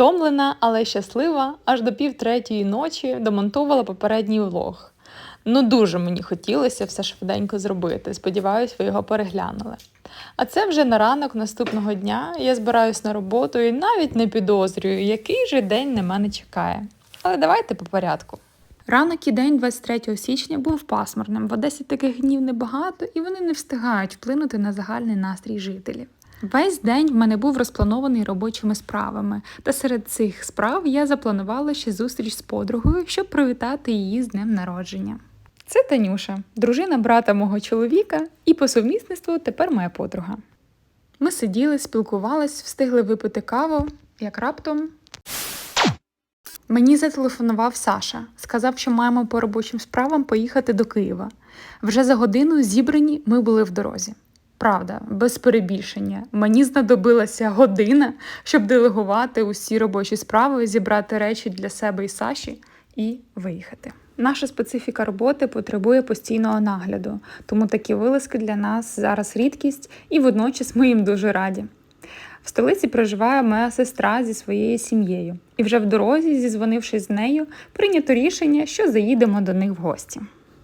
Втомлена, але щаслива, аж до пів третьої ночі домонтувала попередній влог. Ну, дуже мені хотілося все швиденько зробити. Сподіваюсь, ви його переглянули. А це вже на ранок наступного дня. Я збираюсь на роботу і навіть не підозрюю, який же день на мене чекає. Але давайте по порядку. Ранок і день 23 січня був пасмурним. В Одесі таких днів небагато, і вони не встигають вплинути на загальний настрій жителів. Весь день в мене був розпланований робочими справами, та серед цих справ я запланувала ще зустріч з подругою, щоб привітати її з днем народження. Це Танюша, дружина брата мого чоловіка, і по сумісництву тепер моя подруга. Ми сиділи, спілкувались, встигли випити каву, як раптом. Мені зателефонував Саша, сказав, що маємо по робочим справам поїхати до Києва. Вже за годину зібрані ми були в дорозі. Правда, без перебільшення. Мені знадобилася година, щоб делегувати усі робочі справи, зібрати речі для себе і Саші і виїхати. Наша специфіка роботи потребує постійного нагляду, тому такі вилазки для нас зараз рідкість, і водночас ми їм дуже раді. В столиці проживає моя сестра зі своєю сім'єю, і вже в дорозі, зізвонившись з нею, прийнято рішення, що заїдемо до них в гості.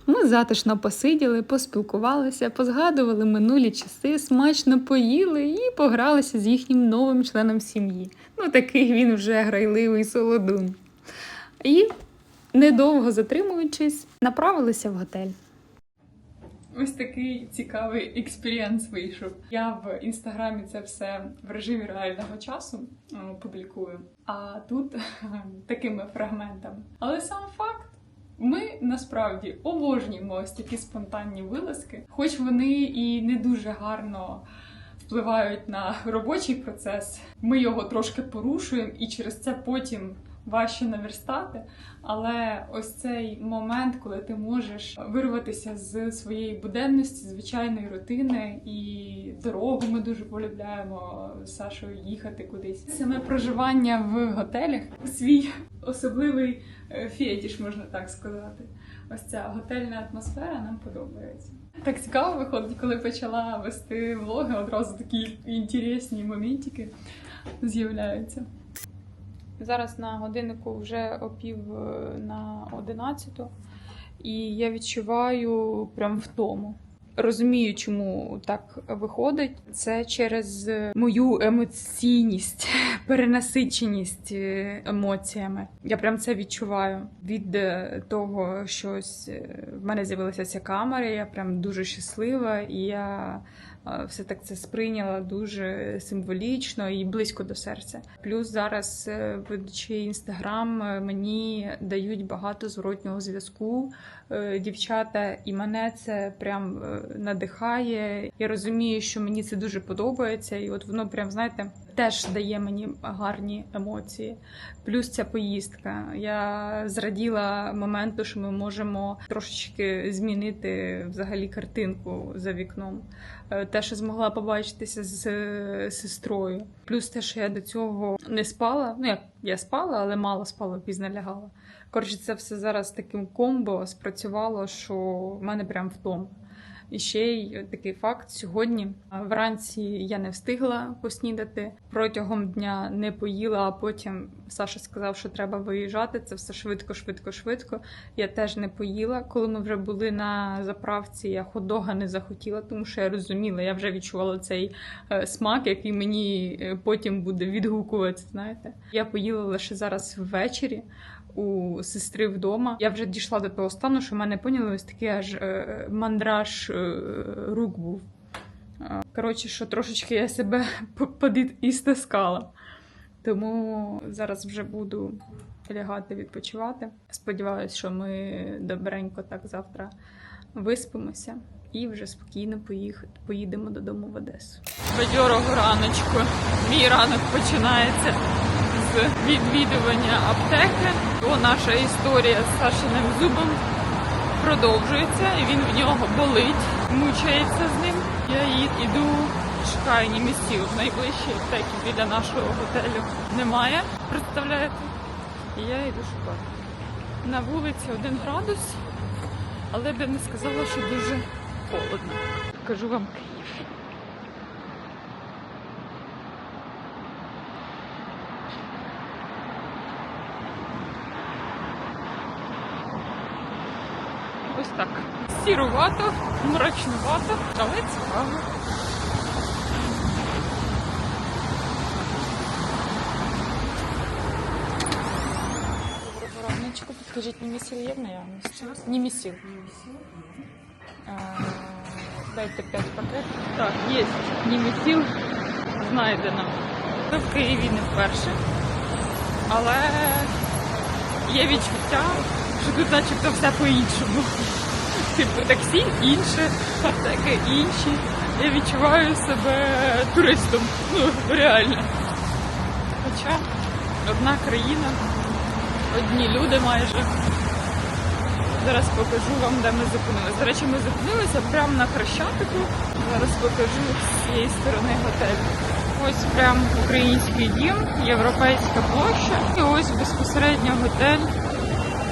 Ми затишно посиділи, поспілкувалися, позгадували минулі часи, смачно поїли і погралися з їхнім новим членом сім'ї. Ну, такий він вже грайливий солодун. І, недовго затримуючись, направилися в готель. Ось такий цікавий експірієнс вийшов. Я в інстаграмі це все в режимі реального часу е, публікую, а тут такими фрагментами. Але сам факт. Ми насправді обожнюємо ось такі спонтанні вилазки, хоч вони і не дуже гарно впливають на робочий процес. Ми його трошки порушуємо, і через це потім важче наверстати. Але ось цей момент, коли ти можеш вирватися з своєї буденності, звичайної рутини і дорогу ми дуже полюбляємо Сашою їхати кудись. Саме проживання в готелях свій особливий е, фетіш, можна так сказати. Ось ця готельна атмосфера нам подобається. Так цікаво виходить, коли почала вести влоги, одразу такі інтересні моментики з'являються. Зараз на годиннику вже опів е, на одинадцяту, і я відчуваю прям втому. Розумію, чому так виходить. Це через мою емоційність, перенасиченість е, емоціями. Я прям це відчуваю від е, того, що е, в мене з'явилася ця камера. Я прям дуже щаслива, і я е, все так це сприйняла дуже символічно і близько до серця. Плюс зараз, е, ведучи інстаграм, е, мені дають багато зворотнього зв'язку е, дівчата, і мене це прям надихає. Я розумію, що мені це дуже подобається, і от воно прям знаєте. Теж дає мені гарні емоції. Плюс ця поїздка. Я зраділа моменту, що ми можемо трошечки змінити взагалі картинку за вікном. Е, Те, що змогла побачитися з е, сестрою. Плюс те, що я до цього не спала. Ну як я спала, але мало спала, пізно лягала. Коротше, це все зараз таким комбо спрацювало, що в мене прям втом. І ще й такий факт: сьогодні вранці я не встигла поснідати. Протягом дня не поїла, а потім Саша сказав, що треба виїжджати. Це все швидко, швидко, швидко. Я теж не поїла. Коли ми вже були на заправці, я хот-дога не захотіла, тому що я розуміла, я вже відчувала цей е, смак, який мені е, потім буде відгукуватися. Знаєте, я поїла лише зараз ввечері у сестри вдома. Я вже дійшла до того стану, що в мене поняли ось такий аж е, мандраж е, рук був. Е, Коротше, що трошечки я себе підістискала. Тому зараз вже буду лягати відпочивати. Сподіваюсь, що ми добренько так завтра виспимося і вже спокійно поїхати, поїдемо додому в Одесу. Бадьорого раночку. Мій ранок починається з відвідування аптеки. О, наша історія з Сашиним зубом продовжується, і він в нього болить, мучається з ним. Я іду, шукаю місців в найближчій аптеці біля нашого готелю немає. Представляєте? І я йду шукати. На вулиці один градус, але б я не сказала, що дуже холодно. Покажу вам Киев. Вот так. серовато, мрачновато. але цікаво. Доброго раночку, не місіл я? в наявності? Не місіл. Не місіл. Дайте 5 пакетів. Так, є німісіл. Знайдено. Ми в Києві не вперше. Але є відчуття, що тут начебто все по-іншому. Типу таксі інше, аптеки інші. Я відчуваю себе туристом. Ну, реально. Хоча одна країна, одні люди майже. Зараз покажу вам, де ми зупинилися. До речі, ми зупинилися прямо на Хрещатику. Зараз покажу з цієї сторони готель. Ось прям український дім, європейська площа. І ось безпосередньо готель,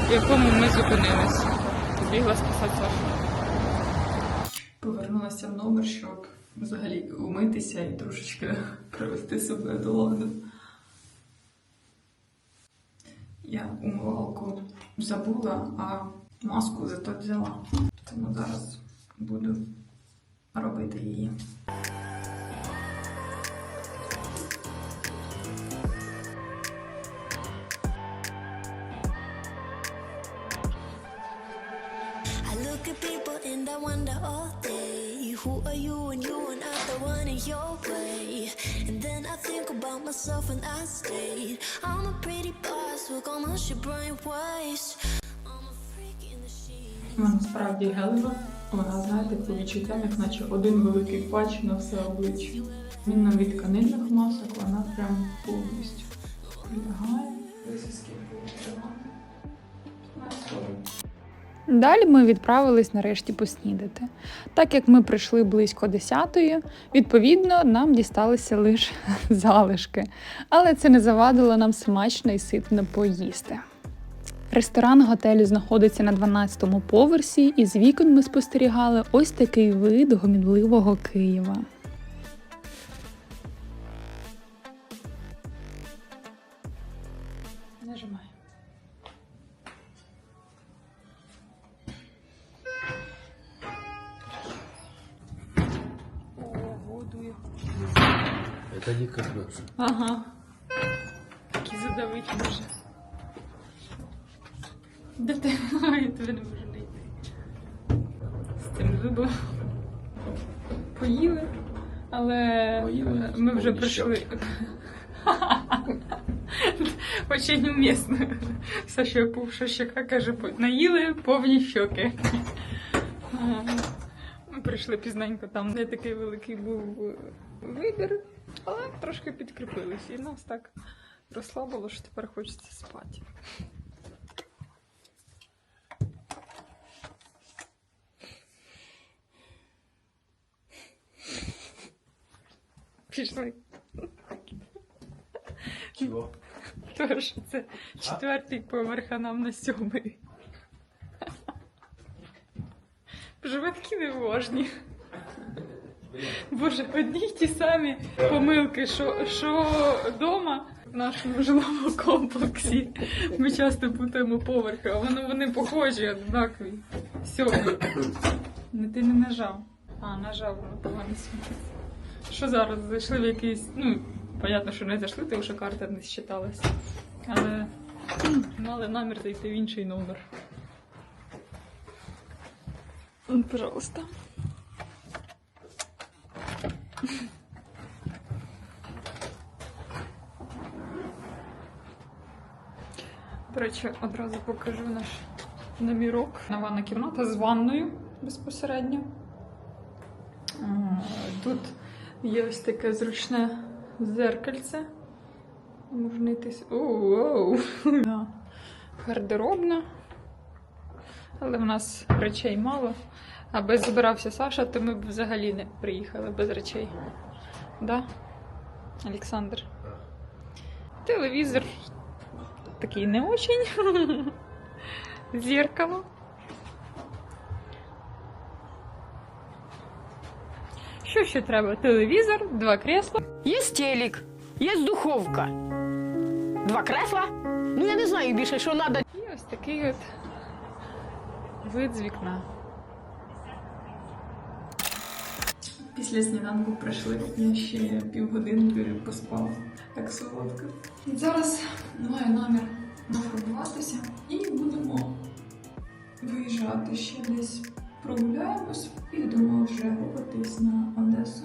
в якому ми зупинилися. Побігла спасати Сашу. Повернулася в номер, щоб взагалі умитися і трошечки привести себе до ладу. Я умивалку забула, а маску зато взяла. Тому зараз буду робити її. I look at people and I wonder all day Who are you and you and I the one in your way And then I think about myself and I stayed I'm a pretty boss, look almost your brain waste Вона насправді гелева. Вона, знаєте, по відчуттям, як наче один великий патч на все обличчя. Він від тканинних масок, вона прям повністю прилягає. Далі ми відправились нарешті поснідати. Так як ми прийшли близько 10-ї, відповідно, нам дісталися лише залишки. Але це не завадило нам смачно і ситно поїсти. Ресторан готелю знаходиться на 12-му поверсі, і з вікон ми спостерігали ось такий вид гомінливого Києва. Нажимай. Ого, дує. Это не коснется. Ага. Такі задавить може. Де ти? Я тебе не можу знайти. З цим зубом. Поїли, але Поїли, ми вже прийшли. Очень умісно. Саша пувша щека каже, наїли повні щоки. Ми прийшли пізненько, там не такий великий був вибір, але трошки підкріпились. І нас так розслабило, що тепер хочеться спати. Пішли. Чего? Тому що це четвертий поверх, а нам на сьомий. Боже, ви такі неважні. Боже, одні й ті самі помилки, що, що вдома в нашому жилому комплексі. Ми часто путаємо поверхи, а воно вони похожі, однакові. Сьомий. Ти не нажав. А, нажав, воно погано світить. Що зараз? Зайшли в якийсь. Ну, понятно, що не зайшли, тому що карта не считалася. Але мали намір зайти в інший номер. Пожалуйста. До речі, одразу покажу наш номірок. Ванна кімната з ванною безпосередньо. Тут є ось таке зручне зеркальце. Можна йтись. Оу! Да. Гардеробна. Але в нас речей мало. Аби збирався Саша, то ми б взагалі не приїхали без речей. Да? Олександр? Телевізор такий не очень. Зеркало. Що ще треба? Телевізор, два кресла. Есть телек, есть духовка. Два кресла. Ну, я не знаю більше, що треба. І ось такий от Вид з вікна. Після сніданку прийшли, я ще півгодинки поспала. Так солодко. І зараз маю намір нафарбуватися і будемо виїжджати ще десь прогуляємось і будемо вже рухатись на Одесу.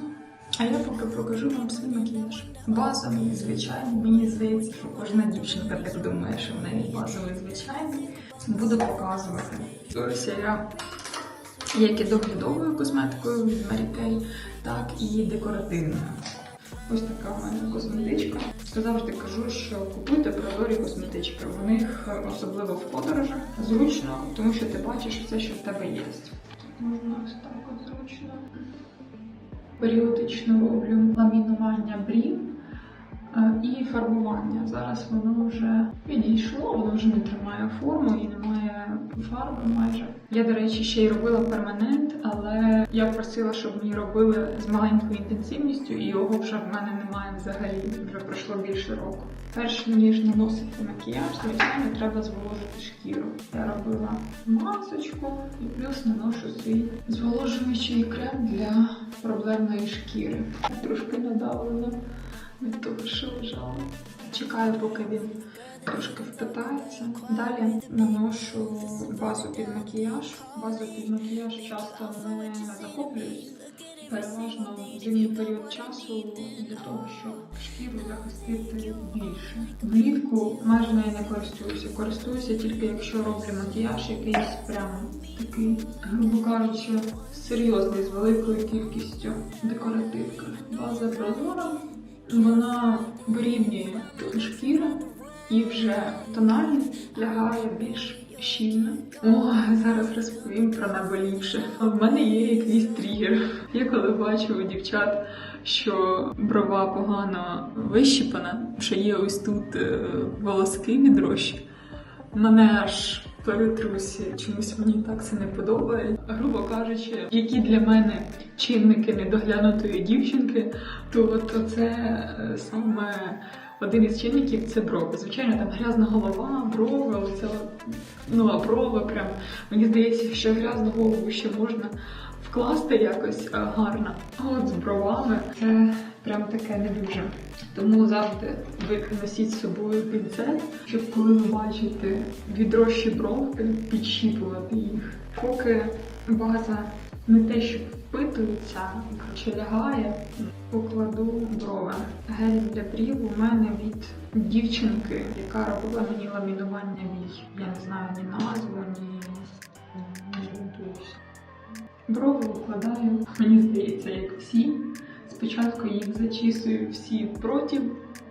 А я поки покажу вам свій макіяж. Базовий, звичайний. Мені здається, що кожна дівчинка так думає, що в неї базовий звичайний. Буду показувати. Ось я як і доглядовою косметикою від Kay, так і декоративною. Ось така в мене косметичка. Завжди кажу, що купуйте прозорі косметички. В них, особливо в подорожах, зручно, тому що ти бачиш все, що в тебе є. Можна ось так от зручно. Періодично роблю ламінування брів е, і фарбування. Зараз воно вже підійшло, воно вже не тримає форму і немає фарби майже. Я, до речі, ще й робила перманент, але я просила, щоб мені робили з маленькою інтенсивністю, і його вже в мене немає взагалі. Вже пройшло більше року. Перш ніж наносити макіяж, звичайно, треба зволожити шкіру. Я робила масочку і плюс наношу свій зволожуючий крем для проблемної шкіри. Трошки надавлено від того, що лежала. Чекаю, поки він трошки впитається. Далі наношу базу під макіяж. Базу під макіяж часто не захоплююсь. Переважно в зимній період часу для того, щоб шкіру захистити більше. Влітку майже нею не користуюся. Користуюся тільки якщо роблю макіяж якийсь прямо такий, грубо кажучи, серйозний з великою кількістю декоративки. База прозора, вона вирівнює тон шкіри і вже тональність лягає більш щільно. О, зараз розповім про наболівше. В мене є якийсь тригер. Я коли бачу у дівчат, що брова погано вищипана, що є ось тут е, волоски відрощі, мене аж перетрусює. Чомусь мені так це не подобається. Грубо кажучи, які для мене чинники недоглянутої дівчинки, то от це е, саме один із чинників це брови. Звичайно, там грязна голова, брови, це ну а брови прям. Мені здається, що грязну голову ще можна вкласти якось е, гарно. А от з бровами це прям таке не дуже. Тому завжди ви носіть з собою пінцет, щоб коли ви бачите відрощі бровки, підщіпувати їх. Поки база не те, що впитується чи лягає, покладу брови. Гель для брів у мене від дівчинки, яка робила мені ламінування вій. Я не знаю ні назву, ні орієнтуюся. Брови укладаю, мені здається, як всі. Спочатку їх зачісую всі проти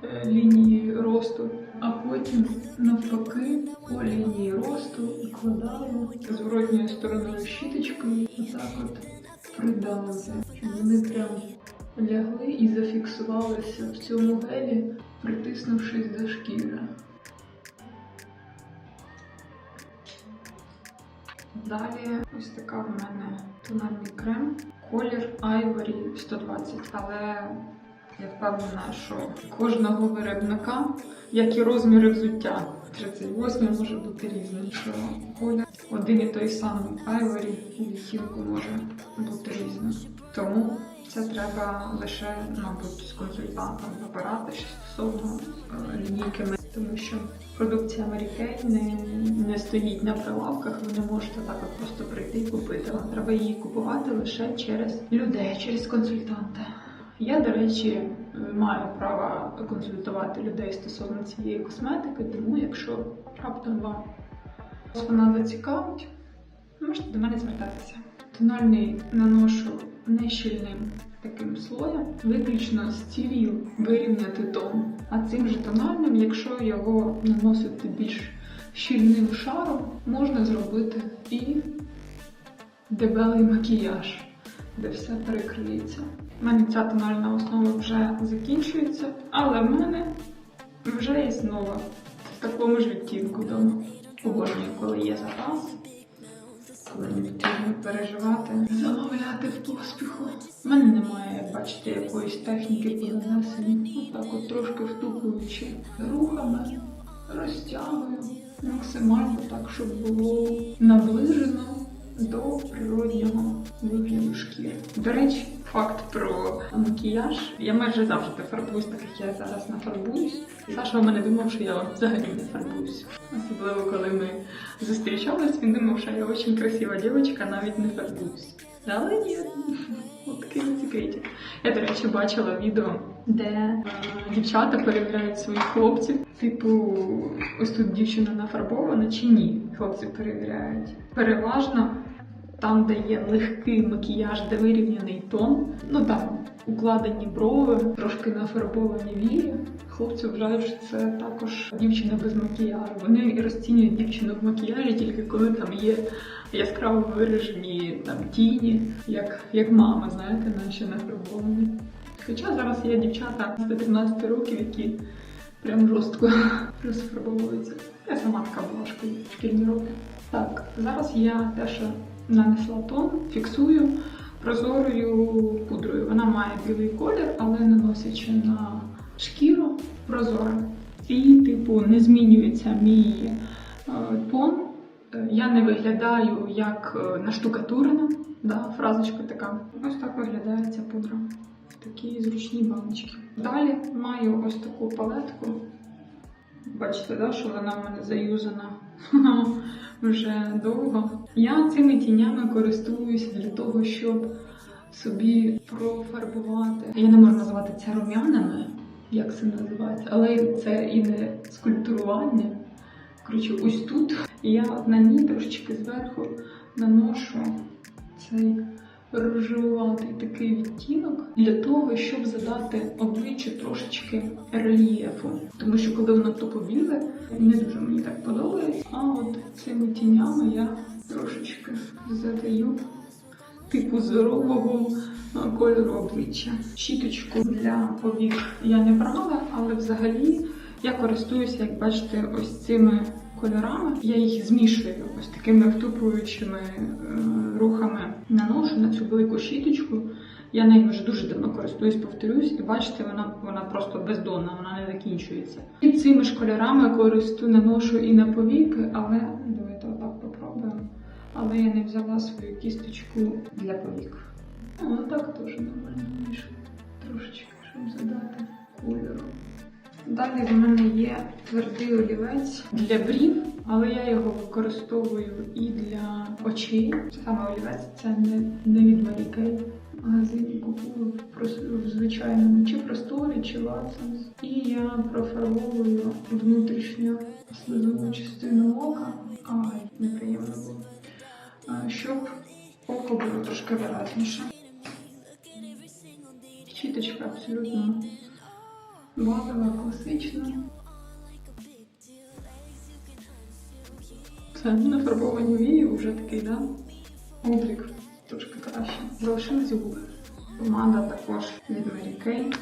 е, лінії росту, а потім навпаки по лінії росту укладаю зворотньою стороною щіточкою, отак от придавити, щоб вони прям лягли і зафіксувалися в цьому гелі, притиснувшись до шкіри. Далі ось така в мене тональний крем. Колір Ivory 120, але я впевнена, що кожного виробника, як і розміри взуття, 38 може бути різним. Що один і той самий Ivory і відтінку може бути різним. Тому це треба лише, мабуть, з консультантом вибирати стосовно е, лінійки тому що продукція Kay не, не стоїть на прилавках, ви не можете так от просто прийти і купити. Вам треба її купувати лише через людей, через консультанта. Я, до речі, маю право консультувати людей стосовно цієї косметики, тому якщо раптом вам вона зацікавить, можете до мене звертатися. Тональний наношу нещільним таким слоєм, виключно з цілею вирівняти тон. А цим же тональним, якщо його наносити більш щільним шаром, можна зробити і дебелий макіяж, де все перекриється. У мене ця тональна основа вже закінчується, але в мене вже є нова в такому ж відтінку вдома. Обожнюю, коли є запас коли не потрібно переживати, замовляти в поспіху. У мене немає, бачите, якоїсь техніки по нанесенню. Отак от трошки втупуючи рухами, розтягую максимально так, щоб було наближено до природнього вигляду шкіри. До речі, факт про макіяж. Я майже завжди фарбуюсь, так як я зараз нафарбуюсь. Саша у мене думав, що я взагалі не фарбуюсь. Особливо, коли ми зустрічались, він думав, що я дуже красива дівчинка, навіть не фарбуюсь. Але ні, такий секретик. Я, до речі, бачила відео, де е, дівчата перевіряють своїх хлопців. Типу, ось тут дівчина нафарбована чи ні? Хлопці перевіряють. Переважно там, де є легкий макіяж, де вирівняний тон, ну там укладені брови, трошки нафарбовані вії. Хлопці вважають, що це також дівчина без макіяжу. Вони і розцінюють дівчину в макіяжі тільки коли там є яскраво виражені там тіні, як, як мама, знаєте, наші нафарбовані. Хоча зараз є дівчата з 15 років, які прям жорстко розфарбовуються. Я сама така була в шкільні роки. Так, зараз я теж нанесла тон, фіксую прозорою пудрою. Вона має білий колір, але наносячи на шкіру прозоро. І, типу, не змінюється мій е, тон. Е, Я не виглядаю як е, наштукатурена. Да, фразочка така. Ось так виглядає ця пудра. Такі зручні баночки. Далі маю ось таку палетку. Бачите, да, що вона в мене заюзана вже довго. Я цими тінями користуюся для того, щоб собі профарбувати. Я не можу назвати це рум'янами, як це називається, але це і не скульптурування. Коротше, ось тут я на ній трошечки зверху наношу цей рожевуватий такий відтінок для того, щоб задати обличчю трошечки рельєфу. Тому що коли воно тупо біле, не дуже мені так подобається. А от цими тінями я трошечки задаю типу здорового кольору обличчя. Щіточку для повік я не брала, але взагалі я користуюся, як бачите, ось цими кольорами. Я їх змішую ось такими втупуючими е, рухами. Наношу на цю велику щіточку. Я нею вже дуже давно користуюсь, повторюсь, і бачите, вона, вона просто бездонна, вона не закінчується. І цими ж кольорами користую, наношу і на повіки, але. Але я не взяла свою кісточку для повік. Ну, так теж нормально вийшло. Трошечки, щоб задати кольору. Далі в мене є твердий олівець для брів, але я його використовую і для очей. Саме олівець це не, не від Mary Kay. В магазині купую в, звичайному чи просторі, чи Watsons. І я профарбовую внутрішню слизову частину ока. Ай, неприємно було. Щоб око було трошки виразніше. Щіточка абсолютно базова, класична. Це нафарбовані вії вже такий, да? Облік трошки краще. Залишились губи. Помада також від Mary Kay.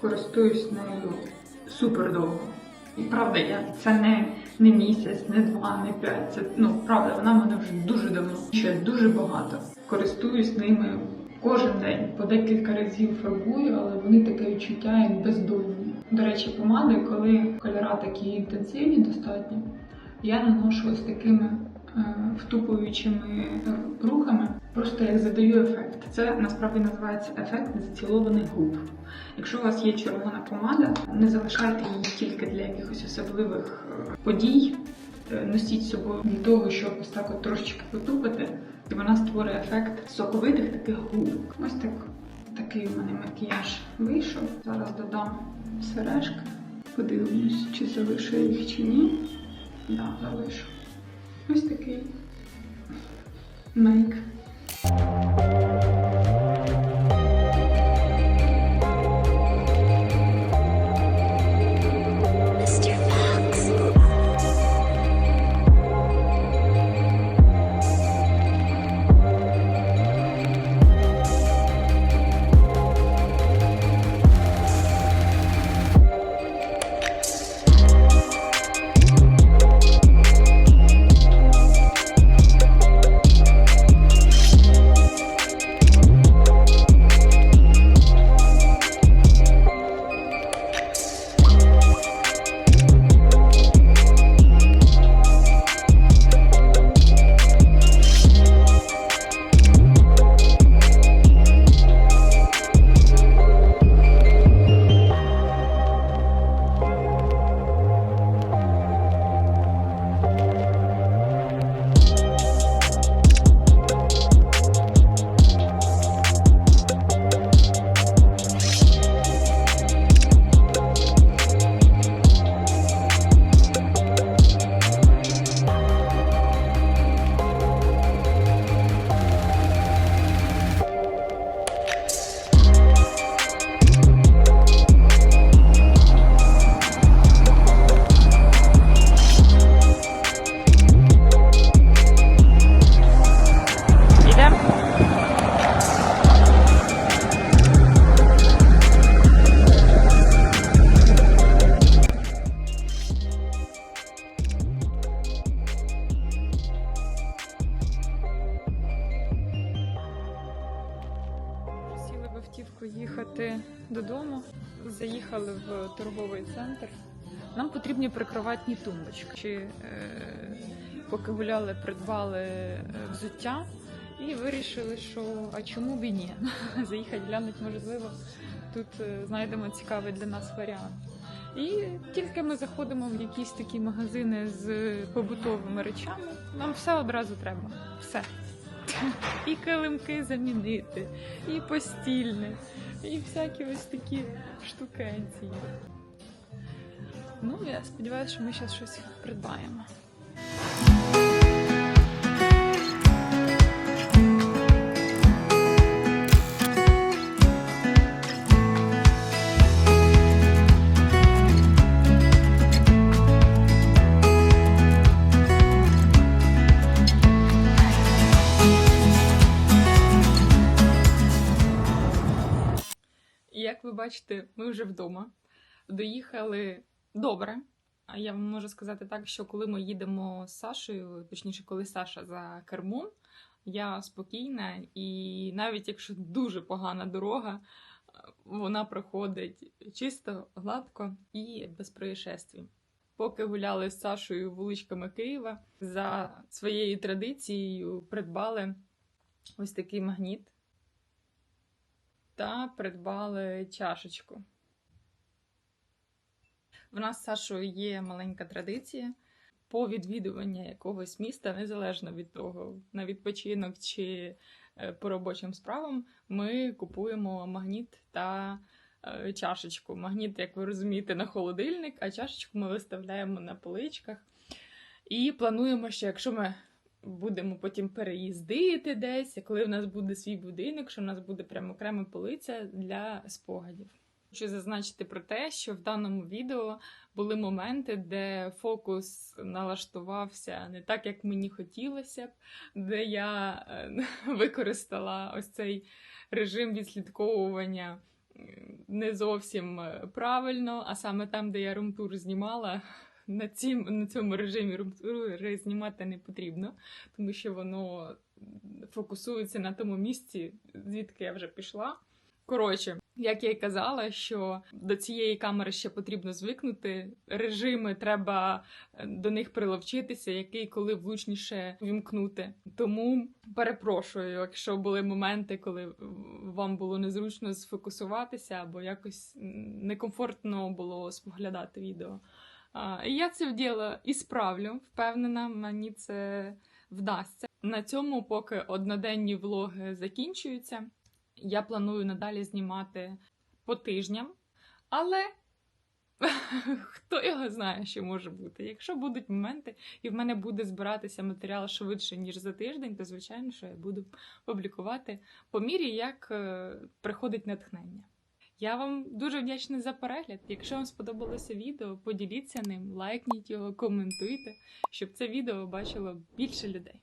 Користуюсь нею супер довго. І правда, я це не, не місяць, не два, не п'ять. Це ну правда, вона в мене вже дуже давно. Ще дуже багато. Користуюсь ними кожен день. По декілька разів фарбую, але вони таке відчуття як бездонні. До речі, помади, коли кольора такі інтенсивні достатньо, я наношу ось такими втупуючими е, рухами, просто як задаю ефект. Це насправді називається ефект зацілованих губ. Якщо у вас є червона помада, не залишайте її тільки для якихось особливих е, подій. Е, Носіть з собою для того, щоб ось так от трошечки потупити, і вона створює ефект соковитих таких губ. Ось так, такий у мене макіяж вийшов. Зараз додам сережки. Подивимось, чи залишу їх чи ні. Да, залишу. Ось такий мейк. Заїхали в торговий центр. Нам потрібні прикроватні тумбочки. Чи, е, поки гуляли, придбали е, взуття і вирішили, що а чому б і ні? Заїхати глянути, можливо, тут е, знайдемо цікавий для нас варіант. І тільки ми заходимо в якісь такі магазини з побутовими речами, нам все одразу треба. Все. І килимки замінити, і постільне, і всякі ось такі штукенці. Ну, я сподіваюся, що ми зараз щось придбаємо. Бачите, ми вже вдома. Доїхали добре. А я вам можу сказати так, що коли ми їдемо з Сашею, точніше, коли Саша за кермом, я спокійна, і навіть якщо дуже погана дорога, вона проходить чисто, гладко і без происшествій. Поки гуляли з Сашою вуличками Києва, за своєю традицією придбали ось такий магніт та придбали чашечку. В нас з Сашою є маленька традиція по відвідування якогось міста, незалежно від того, на відпочинок чи е, по робочим справам, ми купуємо магніт та е, чашечку. Магніт, як ви розумієте, на холодильник, а чашечку ми виставляємо на поличках. І плануємо, що якщо ми будемо потім переїздити десь, коли в нас буде свій будинок, що в нас буде прямо окрема полиця для спогадів. Хочу зазначити про те, що в даному відео були моменти, де фокус налаштувався не так, як мені хотілося б, де я е, використала ось цей режим відслідковування не зовсім е, правильно, а саме там, де я румтур знімала. На, цім, на цьому режимі румтури знімати не потрібно, тому що воно фокусується на тому місці, звідки я вже пішла. Коротше, як я й казала, що до цієї камери ще потрібно звикнути. Режими треба е, до них приловчитися, який коли влучніше вімкнути. Тому перепрошую, якщо були моменти, коли вам було незручно сфокусуватися або якось некомфортно було споглядати відео. Я це вділа і справлю. Впевнена, мені це вдасться. На цьому, поки одноденні влоги закінчуються, я планую надалі знімати по тижням, але хто його знає, що може бути. Якщо будуть моменти, і в мене буде збиратися матеріал швидше, ніж за тиждень, то звичайно, що я буду публікувати по мірі, як е, приходить натхнення. Я вам дуже вдячна за перегляд. Якщо вам сподобалося відео, поділіться ним, лайкніть його, коментуйте, щоб це відео бачило більше людей.